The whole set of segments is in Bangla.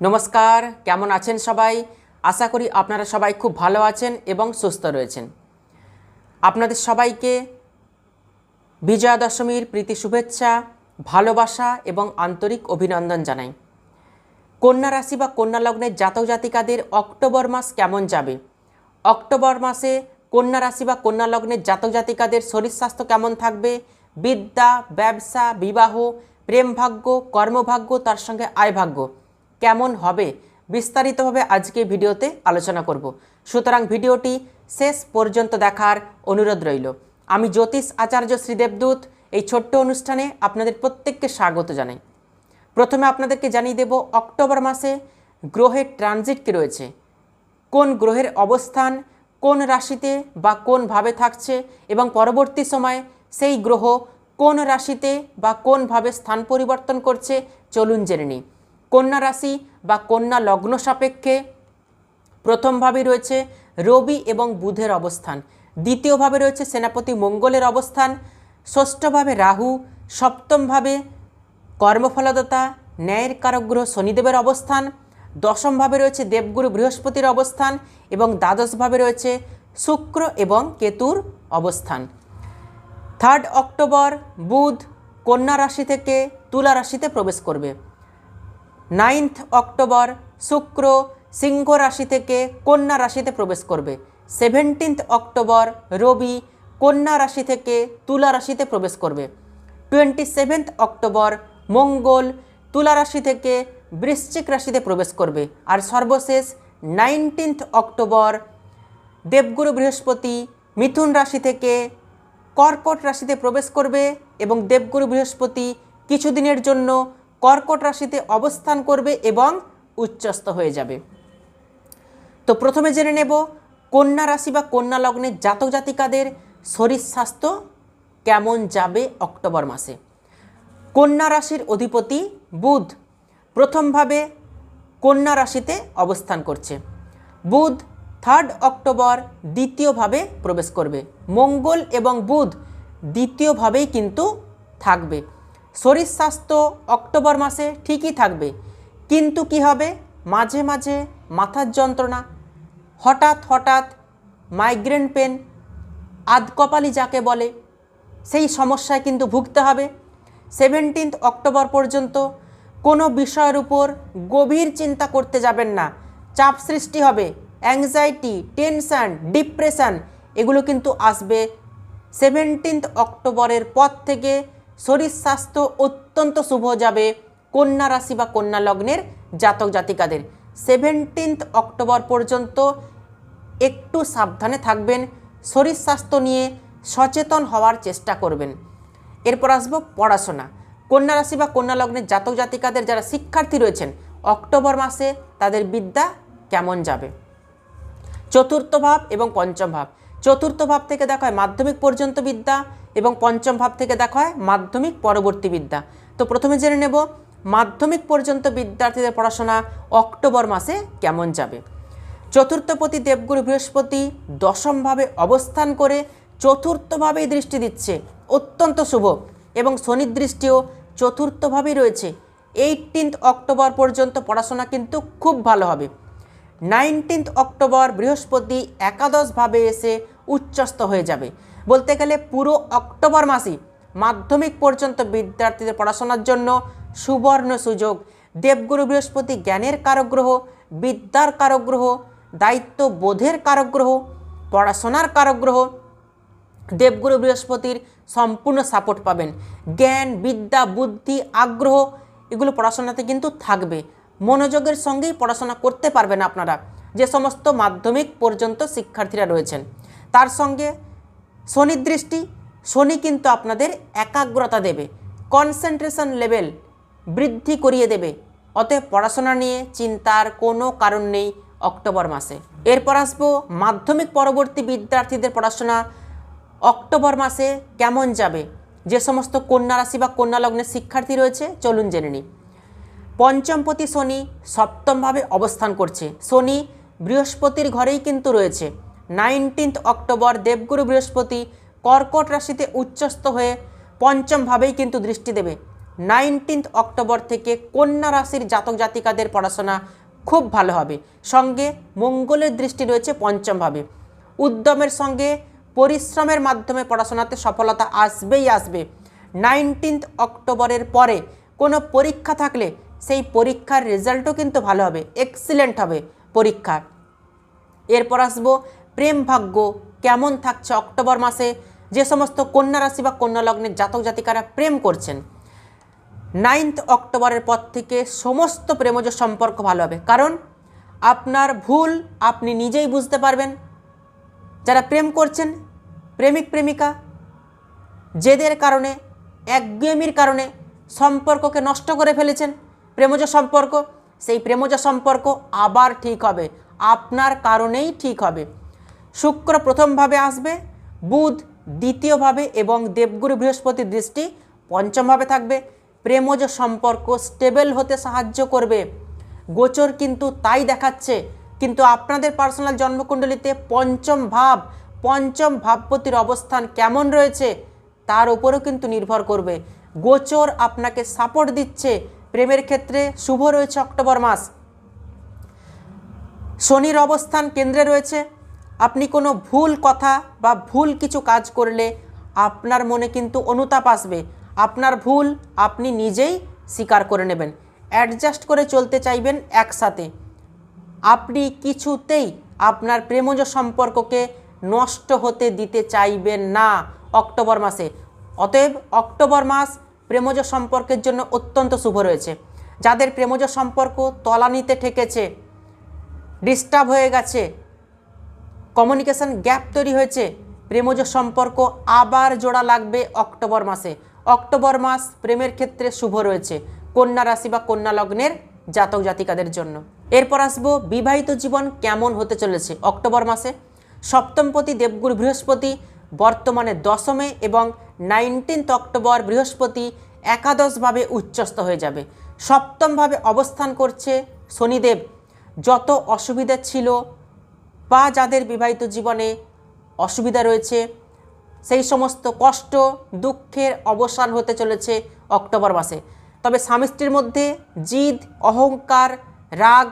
নমস্কার, কেমন আছেন সবাই? আশা করি আপনারা সবাই খুব ভালো আছেন এবং সুস্থ রয়েছেন। আপনাদের সবাইকে বিজয়া দশমীর প্রীতি শুভেচ্ছা, ভালোবাসা এবং আন্তরিক অভিনন্দন জানাই। কন্যা রাশি বা কন্যা লগ্নের জাতক জাতিকাদের অক্টোবর মাস কেমন যাবে? অক্টোবর মাসে কন্যা রাশি বা কন্যা লগ্নের জাতক জাতিকাদের শরীর স্বাস্থ্য কেমন থাকবে? বিদ্যা, ব্যবসা, বিবাহ, প্রেম ভাগ্য, কর্মভাগ্য, তার সঙ্গে আয় ভাগ্য। কেমন হবে বিস্তারিতভাবে আজকে ভিডিওতে আলোচনা করব। সুতরাং ভিডিওটি শেষ পর্যন্ত দেখার অনুরোধ রইল। আমি জ্যোতিষ আচার্য শ্রীদেবদূত এই ছোট্ট অনুষ্ঠানে আপনাদের প্রত্যেককে স্বাগত জানাই। প্রথমে আপনাদেরকে জানিয়ে দেব, অক্টোবর মাসে গ্রহের ট্রানজিট কি রয়েছে? কোন গ্রহের অবস্থান, কোন রাশিতে বা কোন ভাবে থাকছে এবং পরবর্তী সময়ে সেই গ্রহ কোন রাশিতে বা কোন ভাবে স্থান পরিবর্তন করছে চলুন জেনে নিই। কন্যা রাশি বা কন্যা লগ্ন সাপেক্ষে প্রথমভাবে রয়েছে রবি এবং বুধের অবস্থান। দ্বিতীয়ভাবে রয়েছে সেনাপতি মঙ্গলের অবস্থান। ষষ্ঠভাবে রাহু। সপ্তমভাবে কর্মফলদাতা, ন্যায়ের কারক গ্রহ শনিদেবের অবস্থান। দশমভাবে রয়েছে দেবগুরু বৃহস্পতির অবস্থান এবং দ্বাদশভাবে রয়েছে শুক্র এবং কেতুর অবস্থান। থার্ড অক্টোবর, বুধ কন্যা রাশি থেকে তুলা রাশিতে প্রবেশ করবে। নাইন্থ অক্টোবর শুক্র সিংহ রাশি থেকে কন্যা রাশিতে প্রবেশ করবে। সেভেন্টিন্থ অক্টোবর রবি কন্যা রাশি থেকে তুলা রাশিতে প্রবেশ করবে। টোয়েন্টি সেভেন্থ অক্টোবর মঙ্গল তুলা রাশি থেকে বৃশ্চিক রাশিতে প্রবেশ করবে। আর সর্বশেষ নাইনটিন্থ অক্টোবর দেবগুরু বৃহস্পতি মিথুন রাশি থেকে কর্কট রাশিতে প্রবেশ করবে এবং দেবগুরু বৃহস্পতি কিছুদিনের জন্য কর্কট রাশিতে অবস্থান করবে এবং উচ্চস্ত হয়ে যাবে। তো প্রথমে জেনে নেব, কন্যা রাশি বা কন্যা লগ্নের জাতক জাতিকাদের শরীর স্বাস্থ্য কেমন যাবে অক্টোবর মাসে? কন্যা রাশির অধিপতি বুধ প্রথমভাবে কন্যা রাশিতে অবস্থান করছে। বুধ থার্ড অক্টোবর দ্বিতীয়ভাবে প্রবেশ করবে। মঙ্গল এবং বুধ দ্বিতীয়ভাবেই কিন্তু থাকবে। শরীর স্বাস্থ্য অক্টোবর মাসে ঠিকই থাকবে। কিন্তু কি হবে? মাঝে মাঝে মাথার যন্ত্রণা, হঠাৎ হঠাৎ মাইগ্রেন পেন আধকপালি যাকে বলে, সেই সমস্যায় কিন্তু ভুগতে হবে। সেভেন্টিন্থ অক্টোবর পর্যন্ত কোনো বিষয়ের উপর গভীর চিন্তা করতে যাবেন না। চাপ সৃষ্টি হবে অ্যাংজাইটি টেনশান ডিপ্রেশান এগুলো কিন্তু আসবে সেভেন্টিন্থ অক্টোবরের পর থেকে শরীর স্বাস্থ্য অত্যন্ত শুভ যাবে কন্যা রাশি বা কন্যা লগ্নের জাতক জাতিকাদের। সেভেন্টিন্থ অক্টোবর পর্যন্ত একটু সাবধানে থাকবেন, শরীর স্বাস্থ্য নিয়ে সচেতন হওয়ার চেষ্টা করবেন। এরপর আসব পড়াশোনা। কন্যা রাশি বা কন্যা লগ্নের জাতক জাতিকাদের যারা শিক্ষার্থী রয়েছেন, অক্টোবর মাসে তাদের বিদ্যা কেমন যাবে? চতুর্থ ভাব এবং পঞ্চম ভাব। চতুর্থ ভাব থেকে দেখা হয় মাধ্যমিক পর্যন্ত বিদ্যা এবং পঞ্চম ভাব থেকে দেখা হয় মাধ্যমিক পরবর্তী বিদ্যা। তো প্রথমে জেনে নেব মাধ্যমিক পর্যন্ত বিদ্যার্থীদের পড়াশোনা অক্টোবর মাসে কেমন যাবে। চতুর্থপতি দেবগুরু বৃহস্পতি দশমভাবে অবস্থান করে চতুর্থভাবেই দৃষ্টি দিচ্ছে, অত্যন্ত শুভ এবং শনির দৃষ্টিও চতুর্থভাবেই রয়েছে। এইটিন্থ অক্টোবর পর্যন্ত পড়াশোনা কিন্তু খুব ভালো হবে। নাইনটিন্থ অক্টোবর বৃহস্পতি একাদশভাবে এসে উচ্চস্ত হয়ে যাবে। বলতে গেলে পুরো অক্টোবর মাসে মাধ্যমিক পর্যন্ত বিদ্যার্থীদের পড়াশোনার জন্য সুবর্ণ সুযোগ। দেবগুরু বৃহস্পতি জ্ঞানের কারগ্রহ, বিদ্যার কারগ্রহ, দায়িত্ব বোধের কারগ্রহ, পড়াশোনার কারগ্রহ। দেবগুরু বৃহস্পতির সম্পূর্ণ সাপোর্ট পাবেন। জ্ঞান, বিদ্যা, বুদ্ধি, আগ্রহ এগুলো পড়াশোনাতে কিন্তু থাকবে। মনোযোগের সঙ্গেই পড়াশোনা করতে পারবেন আপনারা। যে সমস্ত মাধ্যমিক পর্যন্ত শিক্ষার্থীরা রয়েছেন। তার সঙ্গে শনির দৃষ্টি, শনি কিন্তু আপনাদের একাগ্রতা দেবে কনসেন্ট্রেশন লেভেল বৃদ্ধি করিয়ে দেবে। অতএব পড়াশোনা নিয়ে চিন্তার কোনো কারণ নেই অক্টোবর মাসে। এরপর আসব মাধ্যমিক পরবর্তী বিদ্যার্থীদের পড়াশোনা। অক্টোবর মাসে কেমন যাবে? যে সমস্ত কন্যা রাশি বা কন্যা লগ্নের শিক্ষার্থী রয়েছে, চলুন জেনে নিই। পঞ্চমপতি শনি সপ্তমভাবে অবস্থান করছে। শনি বৃহস্পতির ঘরেই কিন্তু রয়েছে। নাইনটিন্থ অক্টোবর দেবগুরু বৃহস্পতি কর্কট রাশিতে উচ্চস্থ হয়ে পঞ্চমভাবেই কিন্তু দৃষ্টি দেবে। নাইনটিন্থ অক্টোবর থেকে কন্যা রাশির জাতক জাতিকাদের পড়াশোনা খুব ভালো হবে। সঙ্গে মঙ্গলের দৃষ্টি রয়েছে পঞ্চমভাবে। উদ্যমের সঙ্গে পরিশ্রমের মাধ্যমে পড়াশোনাতে সফলতা আসবেই আসবে। নাইনটিন্থ অক্টোবরের পরে কোনো পরীক্ষা থাকলে সেই পরীক্ষার রেজাল্টও কিন্তু ভালো হবে, এক্সিলেন্ট হবে পরীক্ষা এরপর আসব প্রেম ভাগ্য কেমন থাকছে অক্টোবর মাসে? যে সমস্ত কন্যা রাশি বা কন্যা লগ্নের জাতক জাতিকারা প্রেম করছেন। নাইন্থ অক্টোবরের পর থেকে সমস্ত প্রেমজ সম্পর্ক ভালো হবে। কারণ আপনার ভুল আপনি নিজেই বুঝতে পারবেন। যারা প্রেম করছেন, প্রেমিক, প্রেমিকা, জেদের কারণে একগুয়েমির কারণে সম্পর্ককে নষ্ট করে ফেলেছেন প্রেমজ সম্পর্ক, সেই প্রেমজ সম্পর্ক আবার ঠিক হবে। আপনার কারণেই ঠিক হবে। শুক্র প্রথমভাবে আসবে, বুধ দ্বিতীয়ভাবে এবং দেবগুরু বৃহস্পতির দৃষ্টি পঞ্চমভাবে থাকবে। প্রেমজ সম্পর্ক স্টেবল হতে সাহায্য করবে। গোচর কিন্তু তাই দেখাচ্ছে, কিন্তু আপনাদের পার্সোনাল জন্মকুণ্ডলিতে পঞ্চম ভাব, পঞ্চম ভাবপতির অবস্থান কেমন রয়েছে তার উপরও কিন্তু নির্ভর করবে। গোচর আপনাকে সাপোর্ট দিচ্ছে, প্রেমের ক্ষেত্রে শুভ রয়েছে অক্টোবর মাস। শনির অবস্থান কেন্দ্রে রয়েছে আপনি কোনো ভুল কথা বা ভুল কিছু কাজ করলে আপনার মনে কিন্তু অনুতাপ আসবে। আপনার ভুল আপনি নিজেই স্বীকার করে নেবেন। অ্যাডজাস্ট করে চলতে চাইবেন একসাথে। আপনি কিছুতেই আপনার প্রেমজ সম্পর্ককে নষ্ট হতে দিতে চাইবেন না অক্টোবর মাসে। অতএব অক্টোবর মাস প্রেমজ সম্পর্কের জন্য অত্যন্ত শুভ রয়েছে। যাদের প্রেমজ সম্পর্ক তলানিতে ঠেকেছে, ডিস্টার্ব হয়ে গেছে কমিউনিকেশন গ্যাপ তৈরি হয়েছে। প্রেমজ সম্পর্ক আবার জোড়া লাগবে অক্টোবর মাসে। অক্টোবর মাস প্রেমের ক্ষেত্রে শুভ রয়েছে, কন্যা রাশি বা কন্যা লগ্নের জাতক জাতিকাদের জন্য। এরপর আসব, বিবাহিত জীবন কেমন হতে চলেছে অক্টোবর মাসে? সপ্তমপতি দেবগুরু বৃহস্পতি, বর্তমানে দশমে এবং নাইনটিন্থ অক্টোবর বৃহস্পতি একাদশভাবে উচ্চস্ত হয়ে যাবে। সপ্তমভাবে অবস্থান করছে শনিদেব। যত অসুবিধা ছিল বা যাদের বিবাহিত জীবনে অসুবিধা রয়েছে, সেই সমস্ত কষ্ট, দুঃখের অবসান হতে চলেছে অক্টোবর মাসে। তবে স্বামী মধ্যে জিদ, অহংকার, রাগ,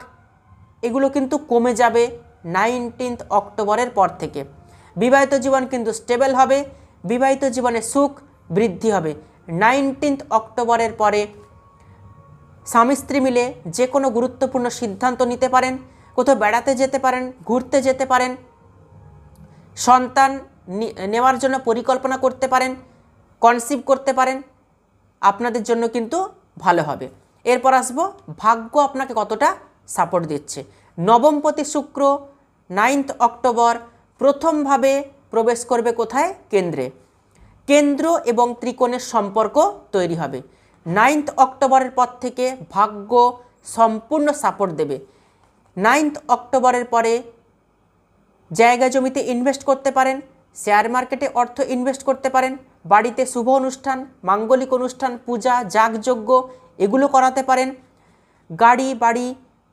এগুলো কিন্তু কমে যাবে নাইনটিন্থ অক্টোবরের পর থেকে। বিবাহিত জীবন কিন্তু স্টেবল হবে, বিবাহিত জীবনে সুখ বৃদ্ধি হবে। নাইনটিন্থ অক্টোবরের পরে স্বামী স্ত্রী মিলে যে কোনো গুরুত্বপূর্ণ সিদ্ধান্ত নিতে পারেন। কোথাও বেড়াতে যেতে পারেন, ঘুরতে যেতে পারেন, সন্তান নেওয়ার জন্য পরিকল্পনা করতে পারেন কনসিভ করতে পারেন, আপনাদের জন্য কিন্তু ভালো হবে। এরপর আসব, ভাগ্য আপনাকে কতটা সাপোর্ট দিচ্ছে। নবমপতি শুক্র নাইন্থ অক্টোবর, প্রথমভাবে প্রবেশ করবে কোথায়? কেন্দ্রে। কেন্দ্র এবং ত্রিকোণের সম্পর্ক তৈরি হবে। নাইন্থ অক্টোবরের পর থেকে ভাগ্য সম্পূর্ণ সাপোর্ট দেবে। নাইন্থ অক্টোবরের পরে জায়গা জমিতে ইনভেস্ট করতে পারেন শেয়ার মার্কেটে অর্থ ইনভেস্ট করতে পারেন, বাড়িতে শুভ অনুষ্ঠান, মাঙ্গলিক অনুষ্ঠান, পূজা, যাগযজ্ঞ এগুলো করাতে পারেন, গাড়ি, বাড়ি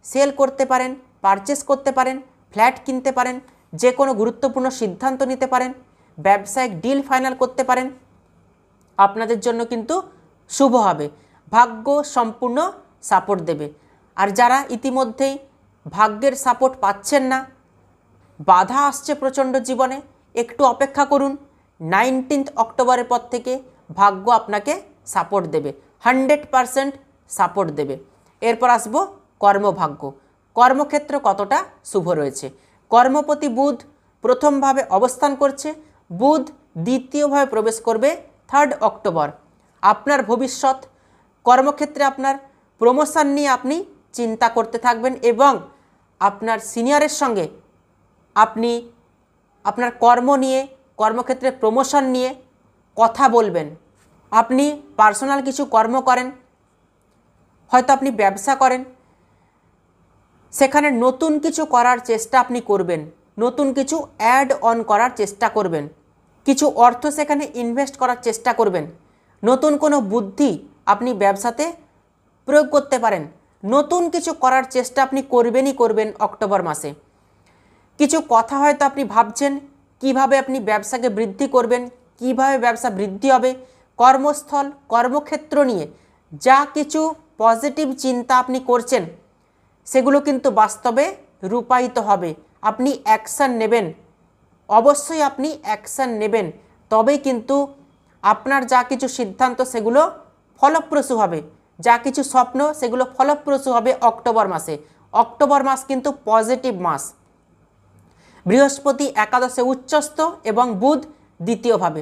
সেল করতে পারেন পারচেস করতে পারেন ফ্ল্যাট কিনতে পারেন, যে কোনো গুরুত্বপূর্ণ সিদ্ধান্ত নিতে পারেন, ব্যবসায়িক ডিল ফাইনাল করতে পারেন, আপনাদের জন্য কিন্তু শুভ হবে। ভাগ্য সম্পূর্ণ সাপোর্ট দেবে। আর যারা ইতিমধ্যেই ভাগ্যের সাপোর্ট পাচ্ছেন না। বাধা আসছে প্রচণ্ড জীবনে। একটু অপেক্ষা করুন। নাইনটিন্থ অক্টোবরের পর থেকে ভাগ্য আপনাকে সাপোর্ট দেবে। হান্ড্রেড পারসেন্ট সাপোর্ট দেবে। এরপর আসব কর্মভাগ্য। কর্মক্ষেত্র কতটা শুভ রয়েছে? কর্মপতি বুধ প্রথমভাবে অবস্থান করছে। বুধ দ্বিতীয়ভাবে প্রবেশ করবে থার্ড অক্টোবর। আপনার ভবিষ্যৎ কর্মক্ষেত্রে আপনার প্রমোশন নিয়ে আপনি চিন্তা করতে থাকবেন এবং আপনার সিনিয়রের সঙ্গে আপনি আপনার কর্ম নিয়ে, কর্মক্ষেত্রে প্রমোশন নিয়ে কথা বলবেন। আপনি পার্সোনাল কিছু কর্ম করেন, হয়তো আপনি ব্যবসা করেন। সেখানে নতুন কিছু করার চেষ্টা আপনি করবেন। নতুন কিছু অ্যাড অন করার চেষ্টা করবেন। কিছু অর্থ সেখানে ইনভেস্ট করার চেষ্টা করবেন। নতুন কোনো বুদ্ধি আপনি ব্যবসাতে প্রয়োগ করতে পারেন। নতুন কিছু করার চেষ্টা আপনি করবেনই করবেন অক্টোবর মাসে। কিছু কথা হয়তো আপনি ভাবছেন, কীভাবে আপনি ব্যবসাকে বৃদ্ধি করবেন, কীভাবে ব্যবসা বৃদ্ধি হবে, কর্মস্থল, কর্মক্ষেত্র নিয়ে যা কিছু পজিটিভ চিন্তা আপনি করছেন, সেগুলো কিন্তু বাস্তবে রূপায়িত হবে। আপনি অ্যাকশান নেবেন। অবশ্যই আপনি অ্যাকশান নেবেন। তবেই কিন্তু আপনার যা কিছু সিদ্ধান্ত, সেগুলো ফলপ্রসূ হবে। যা কিছু স্বপ্ন, সেগুলো ফলপ্রসূ হবে অক্টোবর মাসে। অক্টোবর মাস কিন্তু পজিটিভ মাস। বৃহস্পতি একাদশে উচ্চস্থ এবং বুধ দ্বিতীয়ভাবে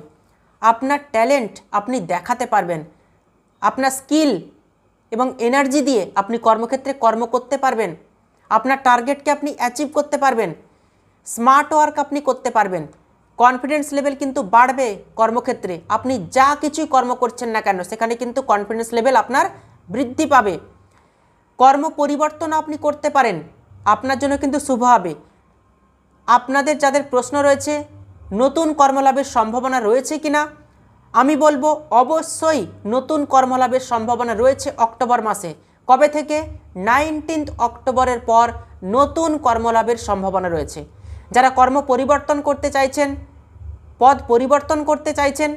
আপনার ট্যালেন্ট আপনি দেখাতে পারবেন। আপনার স্কিল এবং এনার্জি দিয়ে আপনি কর্মক্ষেত্রে কর্ম করতে পারবেন। আপনার টার্গেটকে আপনি অ্যাচিভ করতে পারবেন। স্মার্ট ওয়ার্ক আপনি করতে পারবেন। কনফিডেন্স লেভেল কিন্তু বাড়বে কর্মক্ষেত্রে। আপনি যা কিছুই কর্ম করছেন না কেন, সেখানে কিন্তু কনফিডেন্স লেভেল আপনার বৃদ্ধি পাবে। কর্ম পরিবর্তন আপনি করতে পারেন, আপনার জন্য কিন্তু শুভ হবে। আপনাদের যাদের প্রশ্ন রয়েছে, নতুন কর্মলাভের সম্ভাবনা রয়েছে কিনা, আমি বলব অবশ্যই নতুন কর্মলাভের সম্ভাবনা রয়েছে অক্টোবর মাসে। কবে থেকে? নাইনটিন্থ অক্টোবরের পর নতুন কর্মলাভের সম্ভাবনা রয়েছে। যারা কর্ম পরিবর্তন করতে চাইছেন, পদ পরিবর্তন করতে চাইছেন,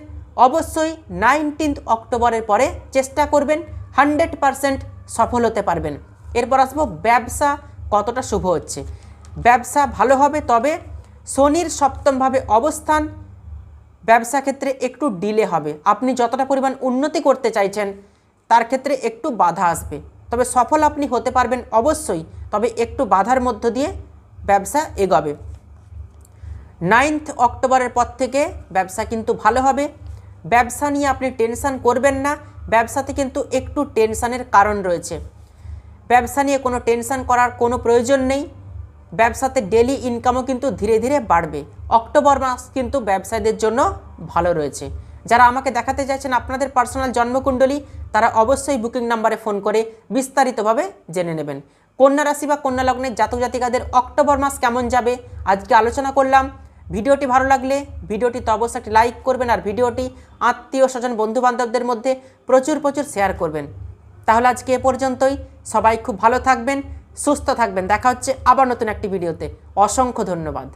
অবশ্যই নাইনটিন্থ অক্টোবরের পরে চেষ্টা করবেন, হান্ড্রেড পারসেন্ট সফল হতে পারবেন। এরপর আসব, ব্যবসা কতটা শুভ হচ্ছে? ব্যবসা ভালো হবে তবে শনির সপ্তমভাবে অবস্থান ব্যবসা ক্ষেত্রে একটু ডিলে হবে। আপনি যতটা পরিমাণ উন্নতি করতে চাইছেন, তার ক্ষেত্রে একটু বাধা আসবে। তবে সফল আপনি হতে পারবেন অবশ্যই, তবে একটু বাধার মধ্য দিয়ে ব্যবসা এগোবে। নাইন্থ অক্টোবরের পর থেকে ব্যবসা কিন্তু ভালো হবে। ব্যবসা নিয়ে আপনি টেনশান করবেন না। ব্যবসাতে কিন্তু একটু টেনশানের কারণ রয়েছে। ব্যবসা নিয়ে কোনো টেনশন করার কোনো প্রয়োজন নেই। ব্যবসাতে ডেলি ইনকামও কিন্তু ধীরে ধীরে বাড়বে। অক্টোবর মাস কিন্তু ব্যবসায়ীদের জন্য ভালো রয়েছে। যারা আমাকে দেখাতে চাইছেন আপনাদের পার্সোনাল জন্মকুণ্ডলী, তারা অবশ্যই বুকিং নাম্বারে ফোন করে বিস্তারিতভাবে জেনে নেবেন। কন্যা রাশি বা কন্যা লগ্নের জাতক জাতিকাদের অক্টোবর মাস কেমন যাবে? আজকে আলোচনা করলাম। ভিডিওটি ভালো লাগলে ভিডিওটি তো অবশ্যই একটি লাইক করবেন আর ভিডিওটি আত্মীয় স্বজন, বন্ধুবান্ধবদের মধ্যে প্রচুর প্রচুর শেয়ার করবেন। তাহলে আজকে এ পর্যন্তই। সবাই খুব ভালো থাকবেন, সুস্থ থাকবেন। দেখা হচ্ছে আবার নতুন একটি ভিডিওতে। অসংখ্য ধন্যবাদ।